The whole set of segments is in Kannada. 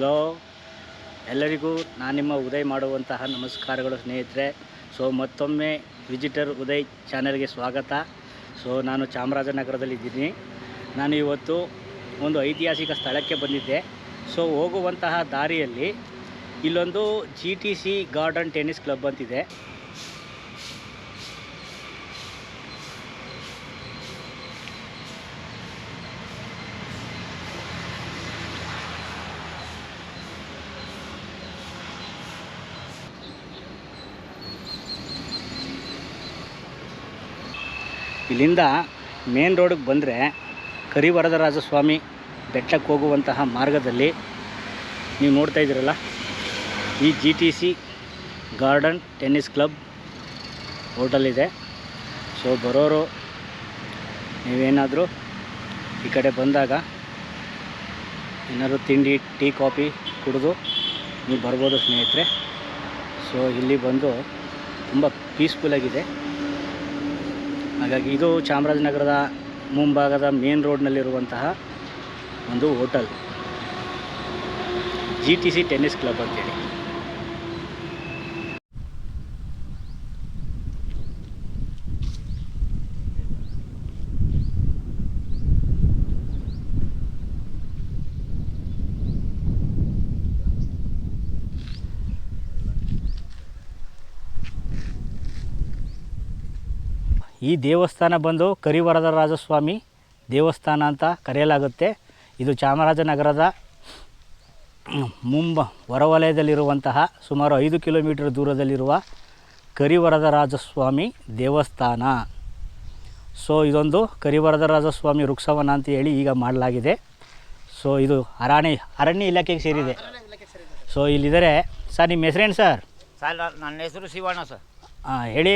ಹಲೋ ಎಲ್ಲರಿಗೂ ನಾನು ನಿಮ್ಮ ಉದಯ್ ಮಾಡುವಂತಹ ನಮಸ್ಕಾರಗಳು ಸ್ನೇಹಿತರೆ. ಸೊ, ಮತ್ತೊಮ್ಮೆ ವಿಜಿಟರ್ ಉದಯ್ ಚಾನಲ್ಗೆ ಸ್ವಾಗತ. ಸೊ, ನಾನು ಚಾಮರಾಜನಗರದಲ್ಲಿದ್ದೀನಿ ನಾನು ಇವತ್ತು ಒಂದು ಐತಿಹಾಸಿಕ ಸ್ಥಳಕ್ಕೆ ಬಂದಿದ್ದೆ. ಸೊ, ಹೋಗುವಂತಹ ದಾರಿಯಲ್ಲಿ ಇಲ್ಲೊಂದು G T C garden tennis club ಅಂತಿದೆ. ಇಲ್ಲಿಂದ ಮೇನ್ ರೋಡಿಗೆ ಬಂದರೆ ಕರಿವರದರಾಜಸ್ವಾಮಿ ಬೆಟ್ಟಕ್ಕೆ ಹೋಗುವಂತಹ ಮಾರ್ಗದಲ್ಲಿ ನೀವು ನೋಡ್ತಾ ಇದ್ದೀರಲ್ಲ, ಈ G T C garden tennis club hotel ಇದೆ ಸೊ ಬರೋರು ನೀವೇನಾದರೂ ಈ ಕಡೆ ಬಂದಾಗ ಏನಾದರೂ ತಿಂಡಿ, ಟೀ, ಕಾಫಿ ಕುಡಿದು ನೀವು ಬರ್ಬೋದು ಸ್ನೇಹಿತರೆ. ಸೊ ಇಲ್ಲಿ ಬಂದು ತುಂಬ ಪೀಸ್ಫುಲ್ಲಾಗಿದೆ ಹಾಗಾಗಿ ಇದು ಚಾಮರಾಜನಗರದ ಮುಂಭಾಗದ ಮೇನ್ ರೋಡ್ನಲ್ಲಿರುವಂತಹ ಒಂದು hotel G T C tennis club ಅಂತೇಳಿ. ಈ ದೇವಸ್ಥಾನ ಬಂದು ಕರಿವರದರಾಜಸ್ವಾಮಿ ದೇವಸ್ಥಾನ ಅಂತ ಕರೆಯಲಾಗುತ್ತೆ. ಇದು ಚಾಮರಾಜನಗರದ ಮುಂಬ ಹೊರವಲಯದಲ್ಲಿರುವಂತಹ ಸುಮಾರು ಐದು ಕಿಲೋಮೀಟರ್ ದೂರದಲ್ಲಿರುವ ಕರಿವರದರಾಜಸ್ವಾಮಿ ದೇವಸ್ಥಾನ. ಸೊ ಇದೊಂದು ಕರಿವರದರಾಜಸ್ವಾಮಿ ವೃಕ್ಷವನ ಅಂತ ಹೇಳಿ ಈಗ ಮಾಡಲಾಗಿದೆ. ಸೊ ಇದು ಅರಣ್ಯ ಅರಣ್ಯ ಇಲಾಖೆಗೆ ಸೇರಿದೆ. ಸೊ ಇಲ್ಲಿದ್ದಾರೆ ಸರ್ ನಿಮ್ಮ ಹೆಸರೇನು ಸರ್? ಸರ್ ನನ್ನ ಹೆಸರು ಶಿವಣ್ಣ ಸರ್. ಹಾಂ ಹೇಳಿ.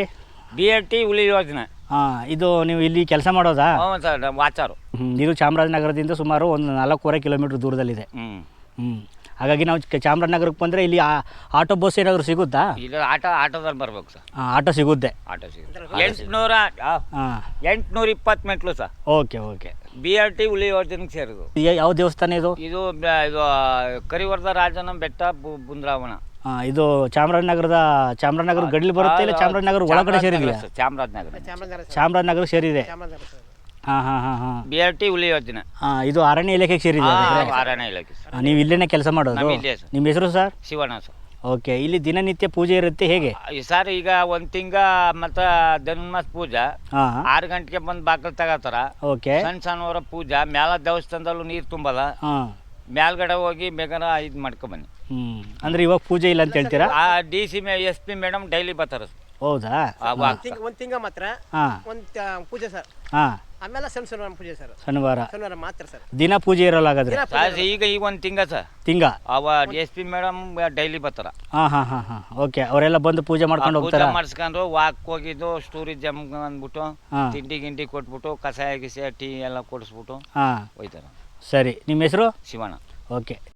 ಬಿ ಎಲ್ ಟಿ ಹುಲಿ ಯೋಜನೆ. ಹಾಂ ಇದು ನೀವು ಇಲ್ಲಿ ಕೆಲಸ ಮಾಡೋದಾ? ಹ್ಞೂ ಸರ್ ನಮ್ಮ ವಾಚಾರು. ಹ್ಮ್, ಇದು ಚಾಮರಾಜನಗರದಿಂದ ಸುಮಾರು ಒಂದು ನಾಲ್ಕೂವರೆ ಕಿಲೋಮೀಟ್ರ್ ದೂರದಲ್ಲಿದೆ. ಹ್ಞೂ ಹ್ಞೂ ಹಾಗಾಗಿ ನಾವು ಚಾಮರಾಜನಗರಕ್ಕೆ ಬಂದರೆ ಇಲ್ಲಿ ಆ- ಆಟೋ ಬಸ್ ಏನಾದರೂ ಸಿಗುತ್ತಾ? ಇಲ್ಲ ಆಟೋ ಆಟೋದಲ್ಲಿ ಬರ್ಬೇಕು ಸರ್. ಹಾಂ ಆಟೋ ಸಿಗುತ್ತೆ. ಆಟೋ ಸಿಗುತ್ತೆ. ಎಂಟುನೂರ ಹಾಂ. ಎಂಟುನೂರ ಇಪ್ಪತ್ತು ಮೆಟ್ಲು sir. Okay okay. B L T ಹುಲಿ ಯೋಜನೆಗೆ ಸೇರಿದು ಯಾವ ದೇವಸ್ಥಾನ ಇದು? ಇದು ಬ- ಇದು ಕರಿವರ್ಧ ರಾಜನ ಬೆಟ್ಟ ಬು- ಬೃಂದಾವನ ಹಾಂ ಇದು ಚಾಮರಾಜನಗರದ ಚಾಮರಾಜನಗರ ಗಡಿಲಿ ಬರುತ್ತೆ ಇಲ್ಲ ಚಾಮರಾಜನಗರ ಒಳಗಡೆ ಸೇರಿದೆಯಾ? ಸರ್, ಚಾಮರಾಜನಗರ. ಚಾಮರಾಜನಗರ ಸೇರಿದೆ. ಹಾಂ ಹಾ ಹಾ ಹಾ. ಬಿ ಆರ್ ಟಿ ಹುಲಿ ಯೋಜನೆ. ಹಾಂ ಇದು ಅರಣ್ಯ ಇಲಾಖೆಗೆ ಸೇರಿದೆ ಅರಣ್ಯ ಇಲಾಖೆ ಸರ್. ನೀವು ಇಲ್ಲೇನೆ ಕೆಲಸ ಮಾಡೋದು? ನಾವು ಇಲ್ಲೇ ಸರ್. ನಿಮ್ಮ ಹೆಸರು ಸರ್? ಶಿವಣ್ಣ ಸರ್. ಓಕೆ ಇಲ್ಲಿ ದಿನನಿತ್ಯ ಪೂಜೆ ಇರುತ್ತೆ ಹೇಗೆ? ಈ ಸರ್ ಈಗ ಒಂದ್ ತಿಂಗ ಮತ್ತ ಧನುರ್ಮಾಸ ಪೂಜಾ. ಹಾಂ. ಆರು ಗಂಟೆಗೆ ಬಂದು ಬಾಕಲ್ ತಗೋತಾರ. ಓಕೆ. ಸಣ್ಣ ಸಣ್ಣವರ ಪೂಜಾ. ಮ್ಯಾಲ ದೇವಸ್ಥಾನದಲ್ಲೂ ನೀರು ತುಂಬಲ್ಲ. ಹಾಂ. ಮ್ಯಾಲ್ಗಡೆ ಹೋಗಿ ಬೇಗನ ಇದು ಮಾಡ್ಕೊ ಬನ್ನಿ. ಹ್ಞೂ ಅಂದ್ರೆ ಇವಾಗ ಪೂಜೆ ಇಲ್ಲ ಅಂತ ಹೇಳ್ತೀರಾ? ಆ ಡಿ ಸಿ ಮೇ ಎಸ್ ಪಿ ಮೇಡಮ್ ಡೈಲಿ ಬರ್ತಾರೆ. ಹೌದಾ? ಒಂದ್ ತಿಂಗ್ ಒಂದು ತಿಂಗ ಮಾತ್ರ ಒಂದ್ ಒಂದು ಪೂಜೆ ಸರ್. ಹಾ. ಆಮೇಲೆ ಸಣ್ಣ ಸಣ್ಣ ಪೂಜೆ ಸರ್. ಶನಿವಾರ. ಶನಿವಾರ ಮಾತ್ರ ಸರ್. ದಿನ ಪೂಜೆ ಇರಲ್ಲ ಹಾಗಾದ್ರೆ? ಸರ್, ಈಗ ಈಗ ಒಂದು ತಿಂಗ ಸರ್. ತಿಂಗ? ಅವ ಎಸ್ ಪಿ ಮೇಡಮ್ ಡೈಲಿ ಬರ್ತಾರ. ಹಾ ಹಾ ಹಾ ಹಾ. ಓಕೆ. ಅವರೆಲ್ಲ ಬಂದು ಪೂಜೆ ಮಾಡ್ಕೊಂಡು ಪೂಜೆ ಹೋಗ್ತಾರಾ? ಮಾಡಿಸ್ಕೊಂಡು ವಾಕ್ ಹೋಗಿದ್ದು ಜಮ್ ಅಂದ್ಬಿಟ್ಟು ಹಾಂ. ತಿಂಡಿ ಗಿಂಡಿ ಕೊಟ್ಬಿಟ್ಟು ಕಸಾಯ ಗಿಸಾಯ ಟೀ ಎಲ್ಲ ಕೊಡಿಸ್ಬಿಟ್ಟು ಹಾ. ಹೋಯ್ತಾರ. ಸರಿ. ನಿಮ್ಮ ಹೆಸರು? ಶಿವಣ್ಣ. ಓಕೆ.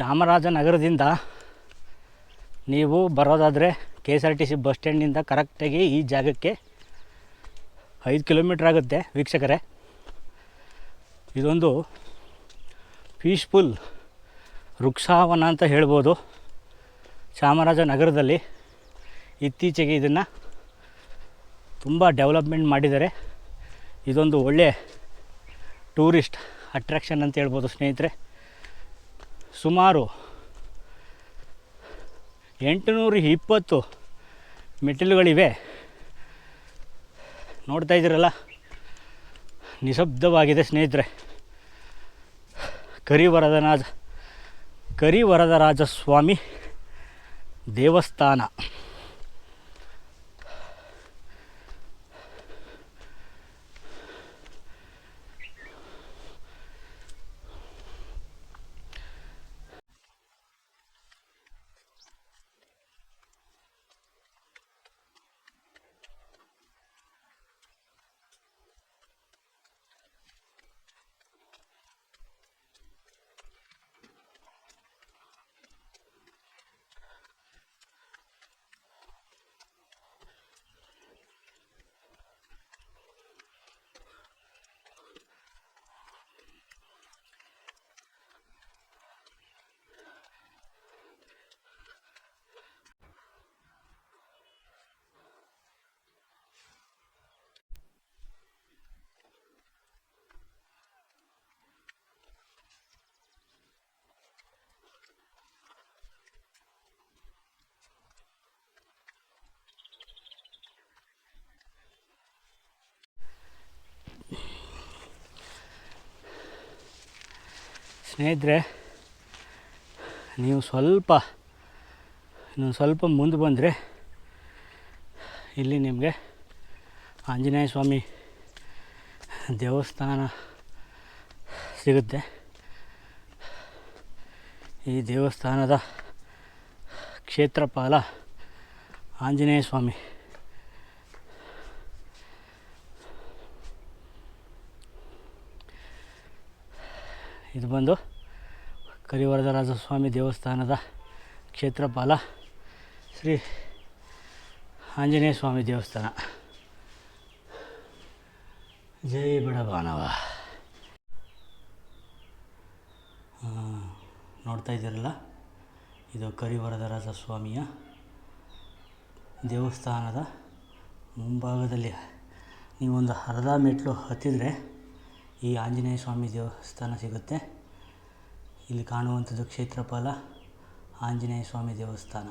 ಚಾಮರಾಜನಗರದಿಂದ ನೀವು ಬರೋದಾದರೆ K S R T C bus ಸ್ಟ್ಯಾಂಡಿಂದ ಕರೆಕ್ಟಾಗಿ ಈ ಜಾಗಕ್ಕೆ ಐದು ಕಿಲೋಮೀಟ್ರ್ ಆಗುತ್ತೆ ವೀಕ್ಷಕರೇ. ಇದೊಂದು ಪೀಸ್ಫುಲ್ ವೃಕ್ಷಾವನ ಅಂತ ಹೇಳ್ಬೋದು ಚಾಮರಾಜನಗರದಲ್ಲಿ. ಇತ್ತೀಚೆಗೆ ಇದನ್ನು ತುಂಬ ಡೆವಲಪ್ಮೆಂಟ್ ಮಾಡಿದ್ದಾರೆ. ಇದೊಂದು ಒಳ್ಳೆ ಟೂರಿಸ್ಟ್ ಅಟ್ರಾಕ್ಷನ್ ಅಂತ ಹೇಳ್ಬೋದು ಸ್ನೇಹಿತರೆ. ಸುಮಾರು ಎಂಟುನೂರ ಇಪ್ಪತ್ತು ಮೆಟ್ಟಿಲುಗಳಿವೆ. ನೋಡ್ತಾ ಇದ್ದೀರಲ್ಲ? ನಿಶಬ್ದವಾಗಿದೆ ಸ್ನೇಹಿತರೆ. ಕರಿವರದನಾಜ ಕರಿವರದರಾಜಸ್ವಾಮಿ ದೇವಸ್ಥಾನ. ಸ್ನೇಹಿತರೆ, ನೀವು ಸ್ವಲ್ಪ, ಇನ್ನೊಂದು ಸ್ವಲ್ಪ ಮುಂದೆ ಬಂದರೆ, ಇಲ್ಲಿ ನಿಮಗೆ ಆಂಜನೇಯ ಸ್ವಾಮಿ ದೇವಸ್ಥಾನ ಸಿಗುತ್ತೆ. ಈ ದೇವಸ್ಥಾನದ ಕ್ಷೇತ್ರಪಾಲ ಆಂಜನೇಯ ಸ್ವಾಮಿ. ಇದು ಬಂದು ಕರಿವರದರಾಜಸ್ವಾಮಿ ದೇವಸ್ಥಾನದ ಕ್ಷೇತ್ರಪಾಲ ಶ್ರೀ ಆಂಜನೇಯ ಸ್ವಾಮಿ ದೇವಸ್ಥಾನ. ಜೈ ಬಿಡಬಾನವ. ನೋಡ್ತಾ ಇದ್ದೀರಲ್ಲ? ಇದು ಕರಿವರದರಾಜ ಸ್ವಾಮಿಯ ದೇವಸ್ಥಾನದ ಮುಂಭಾಗದಲ್ಲಿ. ನೀವೊಂದು ಅರ್ಧ ಮೆಟ್ಲು ಹತ್ತಿದರೆ ಈ ಆಂಜನೇಯ ಸ್ವಾಮಿ ದೇವಸ್ಥಾನ ಸಿಗುತ್ತೆ. ಇಲ್ಲಿ ಕಾಣುವಂಥದ್ದು ಕ್ಷೇತ್ರಪಾಲ ಆಂಜನೇಯ ಸ್ವಾಮಿ ದೇವಸ್ಥಾನ.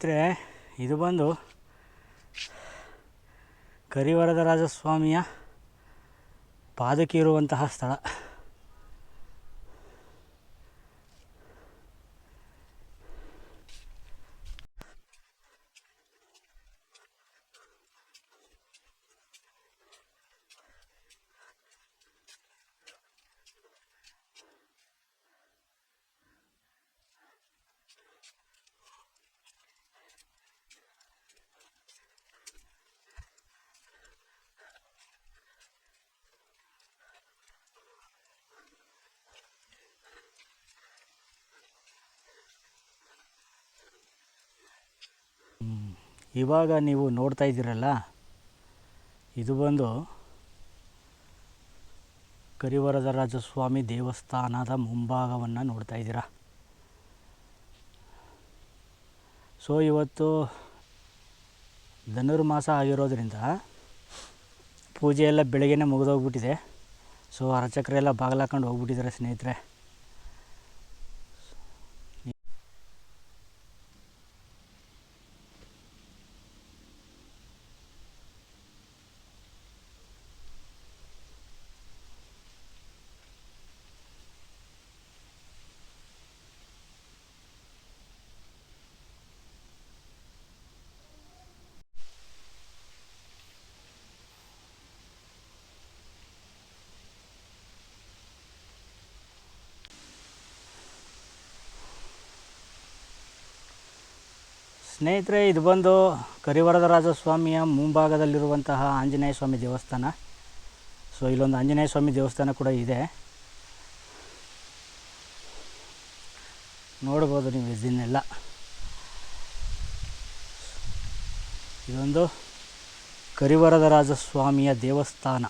ಸ್ನೇಹಿತರೆ ಇದು ಬಂದು ಕರಿವರದರಾಜಸ್ವಾಮಿಯ ಪಾದಕ್ಕೆ ಇರುವಂತಹ ಸ್ಥಳ. ಇವಾಗ ನೀವು ನೋಡ್ತಾ ಇದ್ದೀರಲ್ಲ, ಇದು ಬಂದು ಕರಿವರದರಾಜಸ್ವಾಮಿ ದೇವಸ್ಥಾನದ ಮುಂಭಾಗವನ್ನು ನೋಡ್ತಾ ಇದ್ದೀರಾ? ಸೊ ಇವತ್ತು ಧನುರ್ಮಾಸ ಆಗಿರೋದ್ರಿಂದ ಪೂಜೆ ಎಲ್ಲ ಬೆಳಗ್ಗೆ ಮುಗಿದೋಗ್ಬಿಟ್ಟಿದೆ. ಸೊ ಅರ್ಚಕರೆಲ್ಲ ಎಲ್ಲ ಬಾಗಿಲು ಹಾಕೊಂಡು ಹೋಗ್ಬಿಟ್ಟಿದ್ದಾರೆ ಸ್ನೇಹಿತರೆ. ಸ್ನೇಹಿತರೆ, ಇದು ಬಂದು ಕರಿವರದರಾಜ ಸ್ವಾಮಿಯ ಮುಂಭಾಗದಲ್ಲಿರುವಂತಹ ಆಂಜನೇಯ ಸ್ವಾಮಿ ದೇವಸ್ಥಾನ. ಸೊ, ಇಲ್ಲೊಂದು ಆಂಜನೇಯ ಸ್ವಾಮಿ ದೇವಸ್ಥಾನ ಕೂಡ ಇದೆ. ನೋಡ್ಬೋದು ನೀವು ಇದನ್ನೆಲ್ಲ. ಇದೊಂದು ಕರಿವರದರಾಜ ಸ್ವಾಮಿಯ ದೇವಸ್ಥಾನ.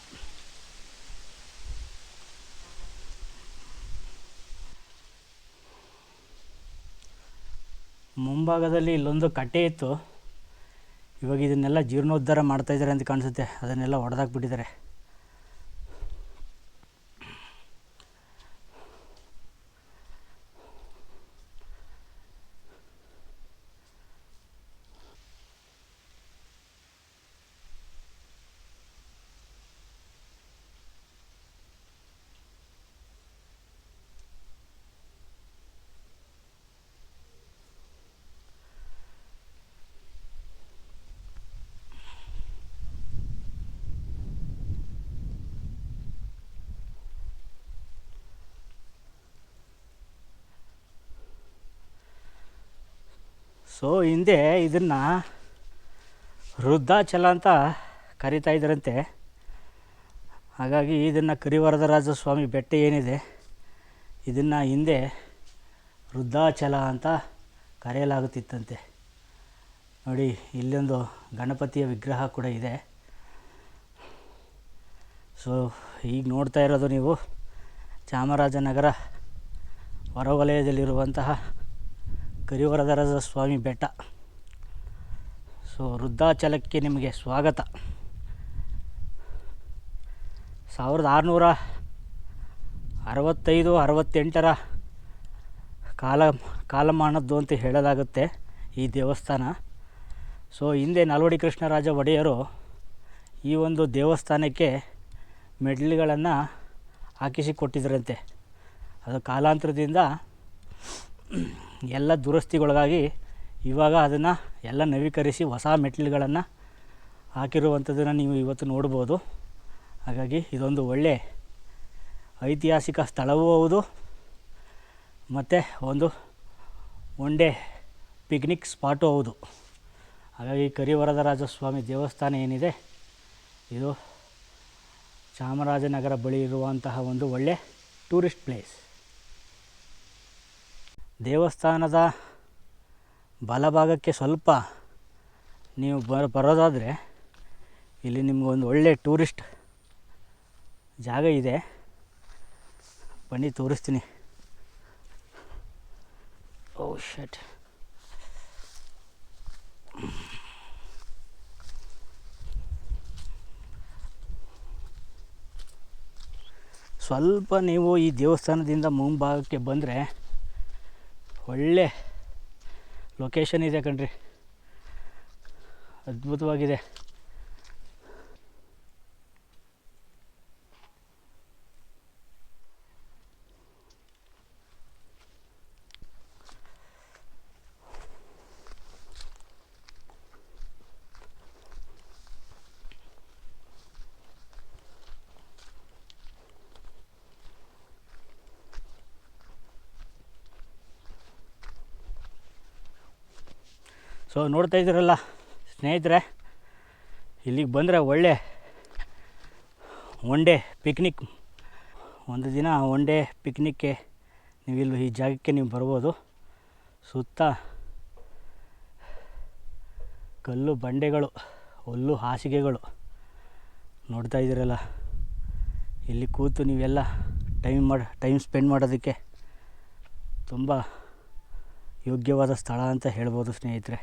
ಮುಂಭಾಗದಲ್ಲಿ ಇಲ್ಲೊಂದು ಕಟ್ಟೆ ಇತ್ತು. ಇವಾಗ ಇದನ್ನೆಲ್ಲ ಜೀರ್ಣೋದ್ಧಾರ ಮಾಡ್ತಾ ಇದ್ದಾರೆ ಅಂತ ಕಾಣಿಸುತ್ತೆ. ಅದನ್ನೆಲ್ಲ ಹೊಡೆದಾಕ್ಬಿಟ್ಟಿದ್ದಾರೆ ಸೊ, ಹಿಂದೆ ಇದನ್ನು ವೃದ್ಧಾಚಲ ಅಂತ ಕರಿತಾ ಇದ್ರಂತೆ ಹಾಗಾಗಿ ಇದನ್ನು ಕರಿವರದರಾಜ ಸ್ವಾಮಿ ಬೆಟ್ಟ ಏನಿದೆ, ಇದನ್ನು ಹಿಂದೆ ವೃದ್ಧಾಚಲ ಅಂತ ಕರೆಯಲಾಗುತ್ತಿತ್ತಂತೆ. ನೋಡಿ, ಇಲ್ಲೊಂದು ಗಣಪತಿಯ ವಿಗ್ರಹ ಕೂಡ ಇದೆ. ಸೊ, ಈಗ ನೋಡ್ತಾ ಇರೋದು ನೀವು ಚಾಮರಾಜನಗರ ಹೊರವಲಯದಲ್ಲಿರುವಂತಹ ಕರಿವರದರಾಜ ಸ್ವಾಮಿ ಬೆಟ್ಟ. ಸೊ, ವೃದ್ಧಾಚಲಕ್ಕೆ ನಿಮಗೆ ಸ್ವಾಗತ. ಸಾವಿರದ ಆರುನೂರ ಅರವತ್ತೈದು, ಅರವತ್ತೆಂಟರ ಕಾಲ, ಕಾಲಮಾನದ್ದು ಅಂತ ಹೇಳಲಾಗುತ್ತೆ ಈ ದೇವಸ್ಥಾನ. ಸೊ, ಹಿಂದೆ ನಾಲ್ವಡಿ ಕೃಷ್ಣರಾಜ ಒಡೆಯರು ಈ ಒಂದು ದೇವಸ್ಥಾನಕ್ಕೆ ಮೆಡ್ಲ್ಗಳನ್ನು ಹಾಕಿಸಿಕೊಟ್ಟಿದ್ರಂತೆ. ಅದು ಕಾಲಾಂತರದಿಂದ ಎಲ್ಲ ದುರಸ್ತಿಗೊಳಗಾಗಿ ಇವಾಗ ಅದನ್ನು ಎಲ್ಲ ನವೀಕರಿಸಿ ಹೊಸ ಮೆಟ್ಲುಗಳನ್ನು ಹಾಕಿರುವಂಥದ್ದನ್ನು ನೀವು ಇವತ್ತು ನೋಡ್ಬೋದು. ಹಾಗಾಗಿ ಇದೊಂದು ಒಳ್ಳೆ ಐತಿಹಾಸಿಕ ಸ್ಥಳವೂ ಹೌದು. ಮತ್ತು ಒಂದು ಒನ್ ಡೇ ಪಿಕ್ನಿಕ್ ಸ್ಪಾಟು ಹೌದು. ಹಾಗಾಗಿ ಕರಿವರದರಾಜ ಸ್ವಾಮಿ ದೇವಸ್ಥಾನ ಏನಿದೆ, ಇದು ಚಾಮರಾಜನಗರ ಬಳಿ ಇರುವಂತಹ ಒಂದು ಒಳ್ಳೆ ಟೂರಿಸ್ಟ್ ಪ್ಲೇಸ್. ದೇವಸ್ಥಾನದ ಬಲಭಾಗಕ್ಕೆ ಸ್ವಲ್ಪ ನೀವು ಬರ, ಬರೋದಾದರೆ ಇಲ್ಲಿ ನಿಮಗೊಂದು ಒಳ್ಳೆ ಟೂರಿಸ್ಟ್ ಜಾಗ ಇದೆ. ಬನ್ನಿ, ತೋರಿಸ್ತೀನಿ. ಓ ಶಟ್ ಸ್ವಲ್ಪ ನೀವು ಈ ದೇವಸ್ಥಾನದಿಂದ ಮುಂಭಾಗಕ್ಕೆ ಬಂದರೆ ಒಳ್ಳೆ ಲೊಕೇಶನ್ ಇದೆ ಕಣ್ರಿ. ಅದ್ಭುತವಾಗಿದೆ. ಸೊ ನೋಡ್ತಾ ಇದ್ದೀರಲ್ಲ ಸ್ನೇಹಿತರೆ, ಇಲ್ಲಿಗೆ ಬಂದರೆ ಒಳ್ಳೆ ಒನ್ ಡೇ ಪಿಕ್ನಿಕ್ ಒಂದು ದಿನ ಒನ್ ಡೇ ಪಿಕ್ನಿಕ್ಗೆ ನೀವು ಇಲ್ಲಿ ಈ ಜಾಗಕ್ಕೆ ನೀವು ಬರ್ಬೋದು. ಸುತ್ತ ಕಲ್ಲು ಬಂಡೆಗಳು, ಹುಲ್ಲು ಹಾಸಿಗೆಗಳು ನೋಡ್ತಾ ಇದ್ದೀರಲ್ಲ. ಇಲ್ಲಿ ಕೂತು ನೀವೆಲ್ಲ ಟೈಮ್ ಮಾಡಿ ಟೈಮ್ ಸ್ಪೆಂಡ್ ಮಾಡೋದಕ್ಕೆ ತುಂಬ ಯೋಗ್ಯವಾದ ಸ್ಥಳ ಅಂತ ಹೇಳ್ಬೋದು ಸ್ನೇಹಿತರೆ.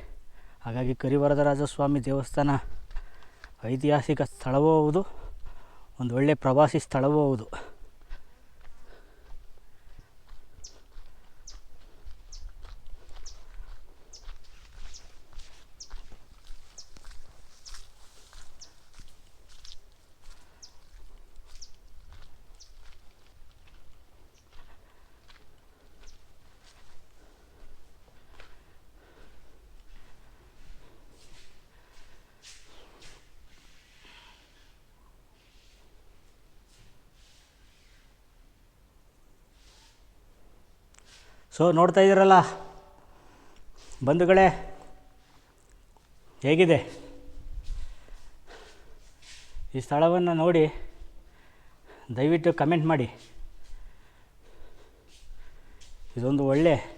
ಹಾಗಾಗಿ ಕರಿವರದರಾಜಸ್ವಾಮಿ ದೇವಸ್ಥಾನ ಐತಿಹಾಸಿಕ ಸ್ಥಳವೂ ಹೌದು ಒಂದು ಒಳ್ಳೆಯ ಪ್ರವಾಸಿ ಸ್ಥಳವೂ ಹೌದು. ಸೊ, ನೋಡ್ತಾ ಇದ್ದೀರಲ್ಲ? ಬಂಧುಗಳೇ, ಹೇಗಿದೆ? ಈ ಸ್ಥಳವನ್ನು ನೋಡಿ ದಯವಿಟ್ಟು ಕಮೆಂಟ್ ಮಾಡಿ. ಇದೊಂದು ಒಳ್ಳೆ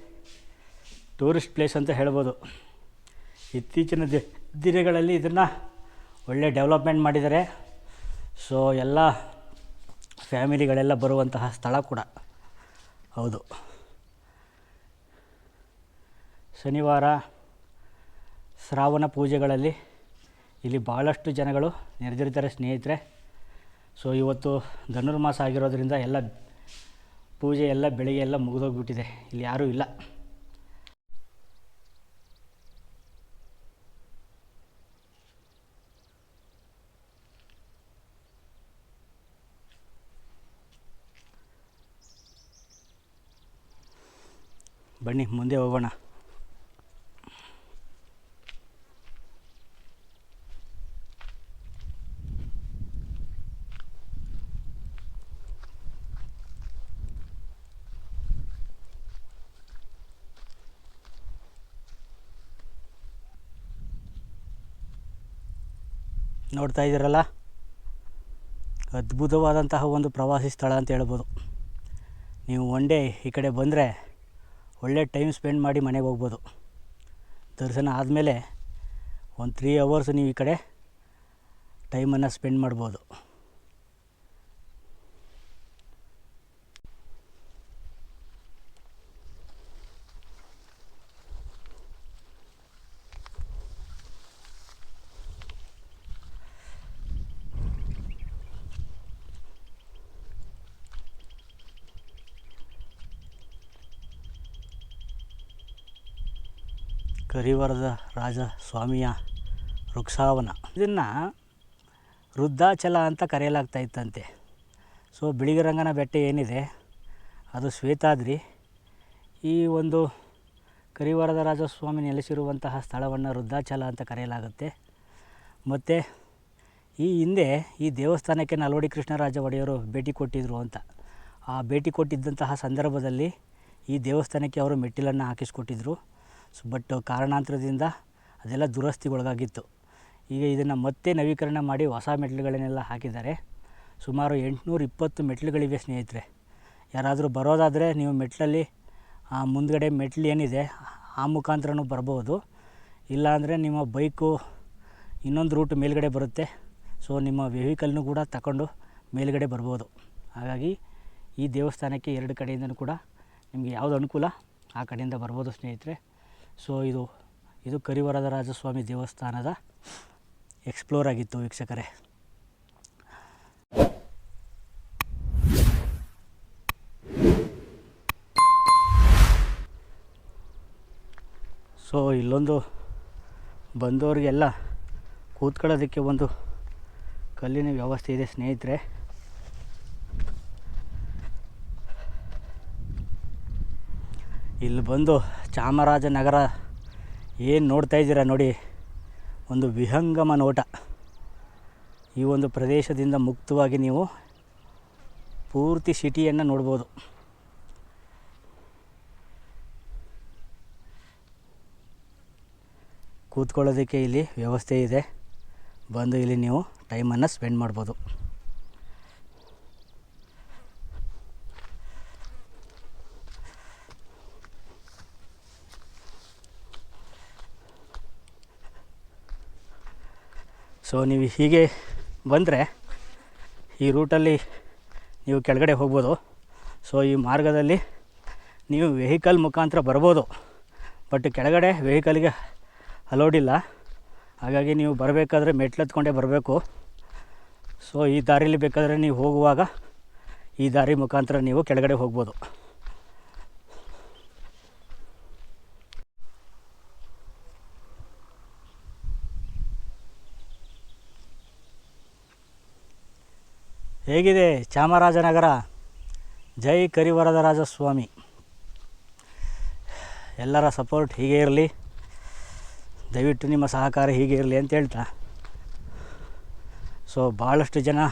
ಟೂರಿಸ್ಟ್ ಪ್ಲೇಸ್ ಅಂತ ಹೇಳ್ಬೋದು. ಇತ್ತೀಚಿನ ದಿನಗಳಲ್ಲಿ ಇದನ್ನು ಒಳ್ಳೆ ಡೆವಲಪ್ಮೆಂಟ್ ಮಾಡಿದ್ದಾರೆ. ಸೊ, ಎಲ್ಲ ಫ್ಯಾಮಿಲಿಗಳೆಲ್ಲ ಬರುವಂತಹ ಸ್ಥಳ ಕೂಡ. ಹೌದು. ಶನಿವಾರ ಶ್ರಾವಣ ಪೂಜೆಗಳಲ್ಲಿ ಇಲ್ಲಿ ಭಾಳಷ್ಟು ಜನಗಳು ನೆರೆದಿರ್ತಾರೆ ಸ್ನೇಹಿತರೆ. ಸೊ ಇವತ್ತು ಧನುರ್ಮಾಸ ಆಗಿರೋದ್ರಿಂದ ಎಲ್ಲ ಪೂಜೆ ಎಲ್ಲ ಬೆಳಿಗ್ಗೆ ಎಲ್ಲ ಮುಗಿದೋಗ್ಬಿಟ್ಟಿದೆ. ಇಲ್ಲಿ ಯಾರೂ ಇಲ್ಲ. ಬನ್ನಿ, ಮುಂದೆ ಹೋಗೋಣ. ನೋಡ್ತಾ ಇದ್ದೀರಲ್ಲ? ಅದ್ಭುತವಾದಂತಹ ಒಂದು ಪ್ರವಾಸಿ ಸ್ಥಳ ಅಂತ ಹೇಳ್ಬೋದು. ನೀವು ಒನ್ ಡೇ ಈ ಕಡೆ ಬಂದರೆ ಒಳ್ಳೆ ಟೈಮ್ ಸ್ಪೆಂಡ್ ಮಾಡಿ ಮನೆಗೆ ಹೋಗ್ಬೋದು. ದರ್ಶನ ಆದಮೇಲೆ ಒಂದು ತ್ರೀ ಅವರ್ಸ್ ನೀವು ಈ ಕಡೆ ಟೈಮನ್ನು ಸ್ಪೆಂಡ್ ಮಾಡ್ಬೋದು. ಕರಿವರದ ರಾಜ ಸ್ವಾಮಿಯ ವೃಕ್ಷಾವನ ಇದನ್ನು ವೃದ್ಧಾಚಲ ಅಂತ ಕರೆಯಲಾಗ್ತಾ ಇತ್ತಂತೆ. ಸೊ ಬಿಳಿಗಿರಂಗನ ಬೆಟ್ಟ ಏನಿದೆ, ಅದು ಶ್ವೇತಾದ್ರಿ. ಈ ಒಂದು ಕರಿವರದ ರಾಜಸ್ವಾಮಿ ನೆಲೆಸಿರುವಂತಹ ಸ್ಥಳವನ್ನು ವೃದ್ಧಾಚಲ ಅಂತ ಕರೆಯಲಾಗುತ್ತೆ. ಮತ್ತು ಈ ಹಿಂದೆ ಈ ದೇವಸ್ಥಾನಕ್ಕೆ ನಲ್ವಡಿ ಕೃಷ್ಣರಾಜ ಒಡೆಯರು ಭೇಟಿ ಕೊಟ್ಟಿದ್ದರು ಅಂತ. ಆ ಭೇಟಿ ಕೊಟ್ಟಿದ್ದಂತಹ ಸಂದರ್ಭದಲ್ಲಿ ಈ ದೇವಸ್ಥಾನಕ್ಕೆ ಅವರು ಮೆಟ್ಟಿಲನ್ನು ಹಾಕಿಸ್ಕೊಟ್ಟಿದ್ರು. ಸೊ ಬಟ್ ಕಾರಣಾಂತರದಿಂದ ಅದೆಲ್ಲ ದುರಸ್ತಿಗೊಳಗಾಗಿತ್ತು. ಈಗ ಇದನ್ನು ಮತ್ತೆ ನವೀಕರಣ ಮಾಡಿ ಹೊಸ ಮೆಟ್ಲುಗಳನ್ನೆಲ್ಲ ಹಾಕಿದ್ದಾರೆ. ಸುಮಾರು ಎಂಟುನೂರ ಇಪ್ಪತ್ತು ಮೆಟ್ಲುಗಳಿವೆ ಸ್ನೇಹಿತರೆ. ಯಾರಾದರೂ ಬರೋದಾದರೆ ನೀವು ಮೆಟ್ಲಲ್ಲಿ ಮುಂದ್ಗಡೆ ಮೆಟ್ಲು ಏನಿದೆ, ಆ ಮುಖಾಂತರನೂ ಬರ್ಬೋದು. ಇಲ್ಲಾಂದರೆ ನಿಮ್ಮ ಬೈಕು ಇನ್ನೊಂದು ರೂಟ್ ಮೇಲುಗಡೆ ಬರುತ್ತೆ. ಸೊ ನಿಮ್ಮ ವೆಹಿಕಲ್ನು ಕೂಡ ತಗೊಂಡು ಮೇಲುಗಡೆ ಬರ್ಬೋದು. ಹಾಗಾಗಿ ಈ ದೇವಸ್ಥಾನಕ್ಕೆ ಎರಡು ಕಡೆಯಿಂದನೂ ಕೂಡ ನಿಮಗೆ ಯಾವುದು ಅನುಕೂಲ, ಆ ಕಡೆಯಿಂದ ಬರ್ಬೋದು ಸ್ನೇಹಿತರೆ. ಸೊ ಇದು ಇದು ಕರಿವರದ ರಾಜಸ್ವಾಮಿ ದೇವಸ್ಥಾನದ ಎಕ್ಸ್ಪ್ಲೋರ್ ಆಗಿತ್ತು ವೀಕ್ಷಕರೇ. ಸೊ ಇಲ್ಲೊಂದು ಬಂದವರಿಗೆಲ್ಲ ಕೂತ್ಕೊಳ್ಳೋದಕ್ಕೆ ಒಂದು ಕಲ್ಲಿನ ವ್ಯವಸ್ಥೆ ಇದೆ ಸ್ನೇಹಿತರೆ. ಇಲ್ಲಿ ಬಂದು ಚಾಮರಾಜನಗರ ಏನು ನೋಡ್ತಾ ಇದ್ದೀರಾ ನೋಡಿ? ಒಂದು ವಿಹಂಗಮ ನೋಟ ಈ ಒಂದು ಪ್ರದೇಶದಿಂದ ಮುಕ್ತವಾಗಿ ನೀವು ಪೂರ್ತಿ ಸಿಟಿಯನ್ನು ನೋಡ್ಬೋದು. ಕೂತ್ಕೊಳ್ಳೋದಕ್ಕೆ ಇಲ್ಲಿ ವ್ಯವಸ್ಥೆ ಇದೆ. ಬಂದು ಇಲ್ಲಿ ನೀವು ಟೈಮನ್ನು ಸ್ಪೆಂಡ್ ಮಾಡ್ಬೋದು. ಸೊ ನೀವು ಹೀಗೆ ಬಂದರೆ ಈ ರೂಟಲ್ಲಿ ನೀವು ಕೆಳಗಡೆ ಹೋಗ್ಬೋದು. ಸೊ ಈ ಮಾರ್ಗದಲ್ಲಿ ನೀವು ವೆಹಿಕಲ್ ಮುಖಾಂತರ ಬರ್ಬೋದು. ಬಟ್ ಕೆಳಗಡೆ ವೆಹಿಕಲ್ಗೆ ಅಲೋಡಿಲ್ಲ ಹಾಗಾಗಿ ನೀವು ಬರಬೇಕಾದ್ರೆ ಮೆಟ್ಲತ್ಕೊಂಡೇ ಬರಬೇಕು. ಸೊ ಈ ದಾರಿಲಿ ಬೇಕಾದರೆ ನೀವು ಹೋಗುವಾಗ ಈ ದಾರಿ ಮುಖಾಂತರ ನೀವು ಕೆಳಗಡೆ ಹೋಗ್ಬೋದು. ಹೇಗಿದೆ ಚಾಮರಾಜನಗರ? ಜೈ ಕರಿವರದರಾಜ ಸ್ವಾಮಿ ಎಲ್ಲರ ಸಪೋರ್ಟ್ ಹೀಗೆ ಇರಲಿ. ದಯವಿಟ್ಟು ನಿಮ್ಮ ಸಹಕಾರ ಹೀಗೆ ಇರಲಿ ಅಂತ ಹೇಳ್ತಾ. ಸೊ ಭಾಳಷ್ಟು ಜನ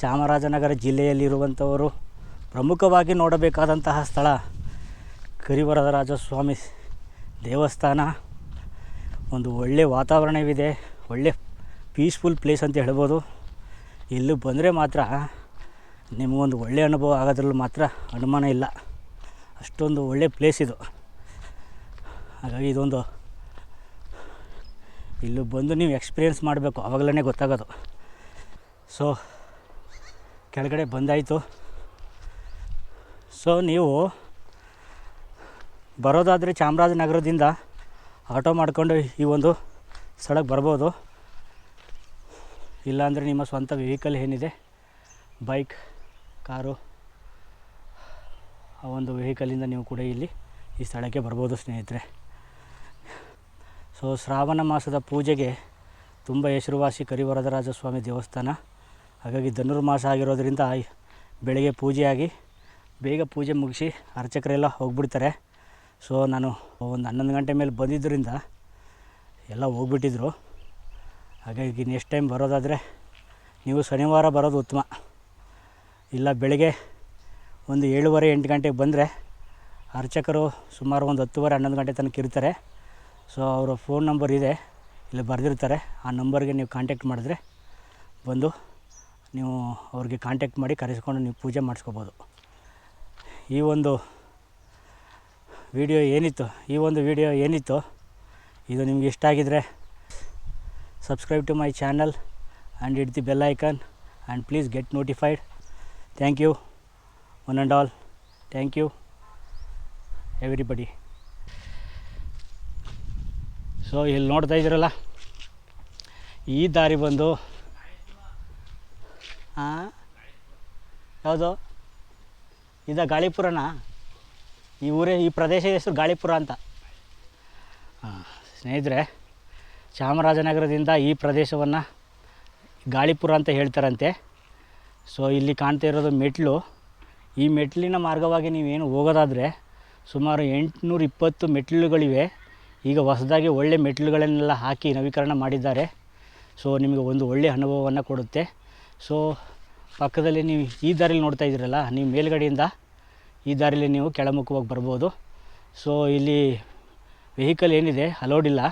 ಚಾಮರಾಜನಗರ ಜಿಲ್ಲೆಯಲ್ಲಿರುವಂಥವರು ಪ್ರಮುಖವಾಗಿ ನೋಡಬೇಕಾದಂತಹ ಸ್ಥಳ ಕರಿವರದರಾಜ ಸ್ವಾಮಿ ದೇವಸ್ಥಾನ. ಒಂದು ಒಳ್ಳೆಯ ವಾತಾವರಣವಿದೆ, ಒಳ್ಳೆ ಪೀಸ್ಫುಲ್ ಪ್ಲೇಸ್ ಅಂತ ಹೇಳ್ಬೋದು. ಇಲ್ಲಿ ಬಂದರೆ ಮಾತ್ರ ನಿಮಗೊಂದು ಒಳ್ಳೆಯ ಅನುಭವ ಆಗೋದ್ರಲ್ಲಿ ಮಾತ್ರ ಅನುಮಾನ ಇಲ್ಲ. ಅಷ್ಟೊಂದು ಒಳ್ಳೆ ಪ್ಲೇಸ್ ಇದು. ಹಾಗಾಗಿ ಇದೊಂದು ಇಲ್ಲಿ ಬಂದು ನೀವು ಎಕ್ಸ್ಪೀರಿಯೆನ್ಸ್ ಮಾಡಬೇಕು ಆವಾಗಲೇ ಗೊತ್ತಾಗೋದು. ಸೊ ಕೆಳಗಡೆ ಬಂದಾಯಿತು. ಸೊ ನೀವು ಬರೋದಾದರೆ ಚಾಮರಾಜನಗರದಿಂದ ಆಟೋ ಮಾಡ್ಕೊಂಡು ಈ ಒಂದು ಸ್ಥಳಕ್ಕೆ ಬರ್ಬೋದು. ಇಲ್ಲಾಂದರೆ ನಿಮ್ಮ ಸ್ವಂತ ವೆಹಿಕಲ್ ಏನಿದೆ? ಬೈಕ್ ಕಾರು, ಆ ಒಂದು ವೆಹಿಕಲಿಂದ ನೀವು ಕೂಡ ಇಲ್ಲಿ ಈ ಸ್ಥಳಕ್ಕೆ ಬರ್ಬೋದು ಸ್ನೇಹಿತರೆ. ಸೊ ಶ್ರಾವಣ ಮಾಸದ ಪೂಜೆಗೆ ತುಂಬ ಹೆಸರುವಾಸಿ ಕರಿವರದರಾಜ ಸ್ವಾಮಿ ದೇವಸ್ಥಾನ. ಹಾಗಾಗಿ ಧನುರ್ಮಾಸ ಆಗಿರೋದ್ರಿಂದ ಬೆಳಗ್ಗೆ ಪೂಜೆಯಾಗಿ ಬೇಗ ಪೂಜೆ ಮುಗಿಸಿ ಅರ್ಚಕರೆಲ್ಲ ಹೋಗ್ಬಿಡ್ತಾರೆ. ಸೊ ನಾನು ಒಂದು ಹನ್ನೊಂದು ಗಂಟೆ ಮೇಲೆ ಬಂದಿದ್ದರಿಂದ ಎಲ್ಲ ಹೋಗ್ಬಿಟ್ಟಿದ್ರು. ಹಾಗಾಗಿ ನೆಕ್ಸ್ಟ್ ಟೈಮ್ ಬರೋದಾದರೆ ನೀವು ಶನಿವಾರ ಬರೋದು ಉತ್ತಮ. ಇಲ್ಲ ಬೆಳಗ್ಗೆ ಒಂದು ಏಳುವರೆ ಎಂಟು ಗಂಟೆಗೆ ಬಂದರೆ ಅರ್ಚಕರು ಸುಮಾರು ಒಂದು ಹತ್ತುವರೆ ಹನ್ನೊಂದು ಗಂಟೆ ತನಕ ಇರ್ತಾರೆ. ಸೊ ಅವರ ಫೋನ್ ನಂಬರ್ ಇದೆ. ಇಲ್ಲಿ ಬರೆದಿರ್ತಾರೆ. ಆ ನಂಬರ್ಗೆ ನೀವು ಕಾಂಟ್ಯಾಕ್ಟ್ ಮಾಡಿದ್ರೆ ಬಂದು ನೀವು ಅವ್ರಿಗೆ ಕಾಂಟ್ಯಾಕ್ಟ್ ಮಾಡಿ ಕರೆಸ್ಕೊಂಡು ನೀವು ಪೂಜೆ ಮಾಡಿಸ್ಕೋಬೋದು. ಈ ಒಂದು ವಿಡಿಯೋ ಏನಿತ್ತು? ಈ ಒಂದು ವಿಡಿಯೋ ಏನಿತ್ತು? ಇದು ನಿಮಗೆ ಇಷ್ಟ ಆಗಿದರೆ subscribe to my channel and hit the bell icon and please get notified thank you one and all thank you everybody so ಇಲ್ಲಿ ನೋಡ್ತಾ ಇದ್ದೀರಲ್ಲ ಈ ದಾರಿ ಬಂದು ಹಾಂ ಯಾವುದು ಇದ ಗಾಳಿಪುರನಾ ಈ ಊರೇ ಈ ಪ್ರದೇಶದ ಹೆಸರು ಗಾಳಿಪುರ ಅಂತ ಹಾಂ ಸ್ನೇಹಿತರೆ ಚಾಮರಾಜನಗರದಿಂದ ಈ ಪ್ರದೇಶವನ್ನು ಗಾಳಿಪುರ ಅಂತ ಹೇಳ್ತಾರಂತೆ. ಸೊ ಇಲ್ಲಿ ಕಾಣ್ತಾ ಇರೋದು ಮೆಟ್ಲು. ಈ ಮೆಟ್ಲಿನ ಮಾರ್ಗವಾಗಿ ನೀವೇನು ಹೋಗೋದಾದರೆ ಸುಮಾರು ಎಂಟುನೂರ ಇಪ್ಪತ್ತು ಮೆಟ್ಲುಗಳಿವೆ. ಈಗ ಹೊಸದಾಗಿ ಒಳ್ಳೆ ಮೆಟ್ಲುಗಳನ್ನೆಲ್ಲ ಹಾಕಿ ನವೀಕರಣ ಮಾಡಿದ್ದಾರೆ. ಸೊ ನಿಮಗೆ ಒಂದು ಒಳ್ಳೆಯ ಅನುಭವವನ್ನು ಕೊಡುತ್ತೆ. ಸೊ ಪಕ್ಕದಲ್ಲಿ ನೀವು ಈ ದಾರಿಲಿ ನೋಡ್ತಾ ಇದ್ದೀರಲ್ಲ, ನೀವು ಮೇಲ್ಗಡೆಯಿಂದ ಈ ದಾರಿಲಿ ನೀವು ಕೆಳಮುಖವಾಗಿ ಬರ್ಬೋದು. ಸೊ ಇಲ್ಲಿ ವೆಹಿಕಲ್ ಏನಿದೆ, ಅಲೋಡ್ ಇಲ್ಲ.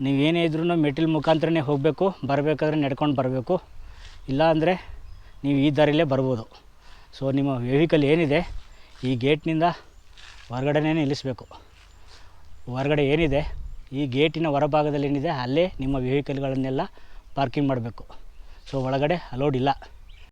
ನೀವು ಏನೇ ಇದ್ರೂ ಮೆಟ್ಟಿಲು ಮುಖಾಂತರನೇ ಹೋಗಬೇಕು, ಬರಬೇಕಾದ್ರೆ ನಡ್ಕೊಂಡು ಬರಬೇಕು. ಇಲ್ಲಾಂದರೆ ನೀವು ಈ ದಾರಿಲೇ ಬರ್ಬೋದು. ಸೊ ನಿಮ್ಮ ವೆಹಿಕಲ್ ಏನಿದೆ, ಈ ಗೇಟ್ನಿಂದ ಹೊರಗಡೆನೇ ನಿಲ್ಲಿಸಬೇಕು. ಹೊರಗಡೆ ಏನಿದೆ, ಈ ಗೇಟಿನ ಹೊರಭಾಗದಲ್ಲಿ ಏನಿದೆ, ಅಲ್ಲೇ ನಿಮ್ಮ ವೆಹಿಕಲ್ಗಳನ್ನೆಲ್ಲ ಪಾರ್ಕಿಂಗ್ ಮಾಡಬೇಕು. ಸೊ ಒಳಗಡೆ ಅಲೋಡ್ ಇಲ್ಲ.